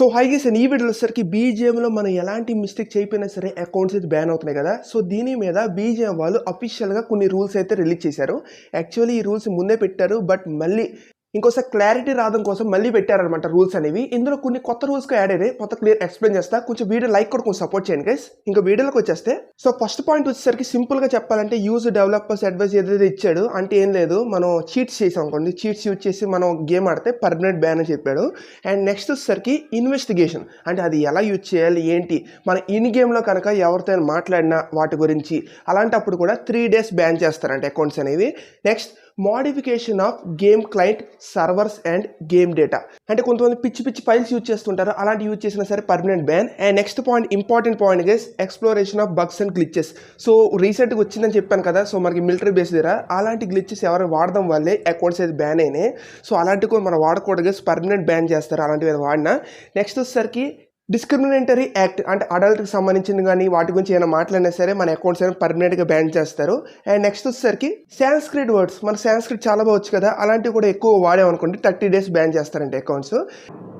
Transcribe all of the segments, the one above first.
So హైగేస్ ఈ వీడియోలో వచ్చేసరికి బీజేఎంలో మనం ఎలాంటి మిస్టేక్ చేయకపోయినా సరే అకౌంట్స్ అయితే బ్యాన్ అవుతున్నాయి కదా. సో దీని మీద బీజేఎం వాళ్ళు అఫీషియల్గా కొన్ని రూల్స్ అయితే రిలీజ్ చేశారు. యాక్చువల్లీ ఈ రూల్స్ ముందే పెట్టారు బట్ మళ్ళీ ఇంకోసారి క్లారిటీ రావడం కోసం మళ్ళీ పెట్టారనమాట రూల్స్ అనేవి. ఇందులో కొన్ని కొత్త రూల్స్ యాడ్ అయినాయి. మొత్తం క్లియర్ ఎక్స్ప్లెయిన్ చేస్తా. కొంచెం వీడియో లైక్ కూడా కొంచెం సపోర్ట్ చేయండి గైస్ ఇంకా వీడియోలోకి వచ్చేస్తే సో ఫస్ట్ పాయింట్ వచ్చేసరికి సింపుల్గా చెప్పాలంటే యూజ్ డెవలపర్స్ అడ్వైస్ ఏదైతే ఇచ్చాడు అంటే ఏం లేదు మనం చీట్స్ చేసాం అనుకోండి. చీట్స్ యూజ్ చేసి మనం గేమ్ ఆడితే పర్మనెంట్ బ్యాన్ అని చెప్పాడు. అండ్ నెక్స్ట్ వచ్చేసరికి ఇన్వెస్టిగేషన్ అంటే అది ఎలా యూజ్ చేయాలి ఏంటి? మన ఇన్ గేమ్లో కనుక ఎవరితో మాట్లాడినా వాటి గురించి అలాంటప్పుడు కూడా త్రీ డేస్ బ్యాన్ చేస్తారంట అకౌంట్స్ అనేవి. Next modification of game client servers and game data. అంటే కొంతమంది పిచ్చి పిచ్చి ఫైల్స్ యూజ్ చేస్తుంటారు అలాంటి యూజ్ చేసినా సరే permanent ban. And next point important point guys exploration of bugs and glitches. So రీసెంట్గా వచ్చిందని చెప్పాను కదా సో మనకి మిలిటరీ బేస్ దగ్గర అలాంటి గ్లిచెస్ ఎవరు వాడడం వల్లే అకౌంట్స్ అయితే బ్యాన్ అయినాయి. సో అలాంటివి కూడా మనం వాడకూడదు గేస్ పర్మనెంట్ బ్యాన్ చేస్తారు అలాంటివి వాడినా. నెక్స్ట్ వచ్చేసరికి డిస్క్రిమినేటరీ యాక్ట్ అంటే అడల్ట్కి సంబంధించింది కానీ వాటి గురించి ఏమైనా మాట్లాడినా సరే మన అకౌంట్స్ అయినా పర్మనెంట్గా బ్యాన్ చేస్తారు. అండ్ నెక్స్ట్ వచ్చేసరికి సాంస్క్రిట్ వర్డ్స్ మన సాంస్క్రిట్ చాలా బాగా వచ్చు కదా అలాంటివి కూడా ఎక్కువ వాడామనుకోండి థర్టీ డేస్ బ్యాన్ చేస్తారంటే accounts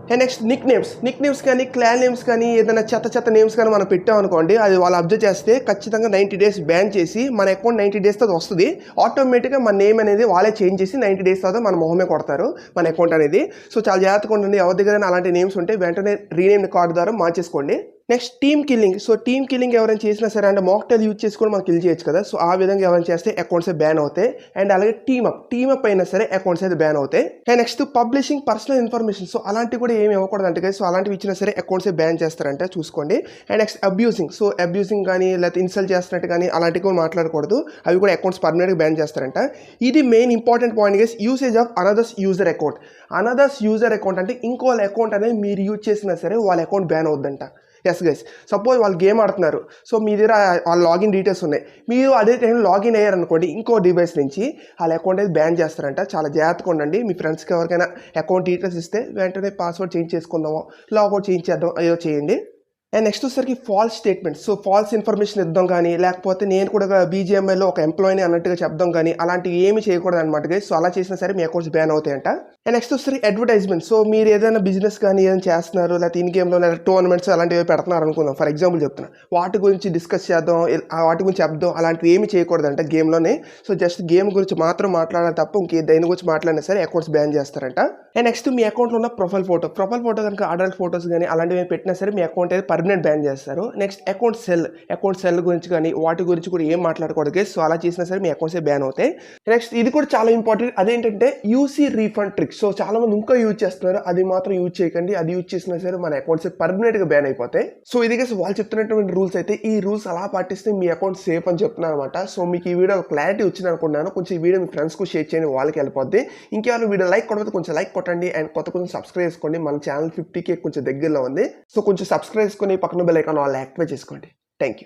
and next nick names nick names కానీ క్లాన్ నేమ్స్ కానీ ఏదైనా చెత్త చెత్త నేమ్స్ కానీ మనం పెట్టామనుకోండి అది వాళ్ళు అబ్జర్వ్ చేస్తే ఖచ్చితంగా నైంటీ డేస్ బ్యాన్ చేసి మన అకౌంట్ నైంటీ డేస్ తర్వాత వస్తుంది. ఆటోమేటిక్గా మన నేమ్ అనేది వాళ్ళే చేంజ్ చేసి నైంటీ డేస్ తర్వాత మన మొహమే కొడతారు మన అకౌంట్ అనేది. సో చాలా జాగ్రత్తగా ఉండండి. ఎవరి దగ్గర అలాంటి నేమ్స్ ఉంటే వెంటనే రీనేమ్ కార్డు ద్వారా మార్చేసుకోండి. Next team killing. So team killing ఎవరైనా చేసినా సరే అంటే మాక్టైల్ యూజ్ చేసుకొని మనం కిల్ చేయొచ్చు కదా. సో ఆ విధంగా ఎవరైనా చేస్తే అకౌంట్స్ బ్యాన్ అవుతాయి. అండ్ అలాగే టీమప్ టీమప్ అయినా సరే అకౌంట్స్ అయితే బ్యాన్ అవుతాయి. And next publishing personal information so అలాంటివి కూడా ఏమి ఇవ్వకూడదు అంటే సో అలాంటివి ఇచ్చినా సరే అకౌంట్స్ బ్యాన్ చేస్తారంటే చూసుకోండి. And next abusing so abusing కానీ లేకపోతే ఇన్సల్ట్ చేస్తున్నట్టు కానీ అలాంటివి కూడా మాట్లాడకూడదు. అవి కూడా అకౌంట్స్ పర్మనెంట్గా బ్యాన్ చేస్తారంట. ఇది main important point guys usage of another's user account another's user account అంటే ఇంకో వాళ్ళ అకౌంట్ అనేది మీరు యూజ్ చేసినా సరే వాళ్ళ అకౌంట్ బ్యాన్ అవుద్దంట. ఎస్ గైస్ సపోజ్ వాళ్ళు గేమ్ ఆడుతున్నారు. సో మీ దగ్గర వాళ్ళ లాగిన్ డీటెయిల్స్ ఉన్నాయి. మీరు అదే టైం లాగిన్ అయ్యారనుకోండి ఇంకో డివైస్ నుంచి వాళ్ళ అకౌంట్ అయితే బ్యాన్ చేస్తారంట. చాలా జాగ్రత్తగా ఉండండి. మీ ఫ్రెండ్స్కి ఎవరికైనా అకౌంట్ డీటెయిల్స్ ఇస్తే వెంటనే పాస్వర్డ్ చేంజ్ చేసుకుందామో. లాగౌట్ చేయించేద్దాం. అయ్యో ఏదో చేయండి. అండ్ నెక్స్ట్ వచ్చేసరికి false statement so false information ఇద్దాం కానీ లేకపోతే నేను కూడా బీజీఎంఐలో ఒక ఎంప్లాయీని అన్నట్టుగా చెప్దాం కానీ అలాంటివి ఏమి చేయకూడదు అనమాట గైస్ సో అలా చేసినా సరే మీ అకౌంట్స్ బ్యాన్ అవుతాయంట. అండ్ నెక్స్ట్ వచ్చేసరికి అడ్వర్టైజ్మెంట్ సో మీరు ఏదైనా బిజినెస్ కానీ ఏదైనా చేస్తున్నారు లేకపోతే ఇన్ గేమ్లో లేదా టోర్నమెంట్స్ అలాంటివి పెడుతున్నారు అనుకుందాం. ఫర్ ఎగ్జాంపుల్ చెప్తున్నా. వాటి గురించి డిస్కస్ చేద్దాం వాటి గురించి చెప్దాం అలాంటివి ఏమి చేయకూడదంట గేమ్లోనే సో జస్ట్ గేమ్ గురించి మాత్రం మాట్లాడాలి తప్ప ఇంకే దేని గురించి మాట్లాడినా సరే అకౌంట్స్ బ్యాన్ చేస్తారంట. అండ్ నెక్స్ట్ మీ అకౌంట్లో ఉన్న ప్రొఫైల్ ఫోటో ప్రొఫైల్ ఫోటో కనుక అడల్ట్ ఫోటోస్ కానీ అలాంటివి పెట్టినా సరే మీ అకౌంట్ అయితే పర్మనెంట్ బ్యాన్ చేస్తారు. Next account sell account sell గురించి కానీ వాటి గురించి కూడా ఏం మాట్లాడకూడదు గైస్ సో అలా చేసినా సరే మీ అకౌంట్స్ బ్యాన్ అవుతాయి. నెక్స్ట్ ఇది కూడా చాలా ఇంపార్టెంట్. అదేంటంటే యూసీ రీఫండ్ ట్రిక్. సో చాలా మంది ఇంకా యూజ్ చేస్తున్నారు. అది మాత్రం యూజ్ చేయకండి. అది యూజ్ చేసినా సరే మన అకౌంట్స్ పర్మనెంట్గా బ్యాన్ అయిపోతాయి. సో ఇది గైస్ వాళ్ళు చెప్తున్నటువంటి రూల్స్ అయితే ఈ రూల్స్ అలా పాటిస్తే మీ అకౌంట్ సేఫ్ అని చెప్తున్నారు అనమాట సో మీకు ఈ వీడియో క్లారిటీ వచ్చింది అనుకున్నాను కొంచెం ఈ వీడియో మీ ఫ్రెండ్స్కు షేర్ చేయండి. వాళ్ళకి వెళ్ళిపోద్ది ఇంకేమైనా వీడియో లైక్ కొట్టకపోతే కొంచెం లైక్ కొట్టండి. అండ్ కొత్త కొంచెం సబ్స్క్రైబ్ చేసుకోండి. మన ఛానల్ ఫిఫ్టీకే కొంచెం దగ్గరలో ఉంది. సో కొంచెం సబ్స్క్రైబ్ చేసుకుని పక్కన బెల్ ఐకాన్ ఆల్ యాక్టివేట్ చేసుకోండి. Thank you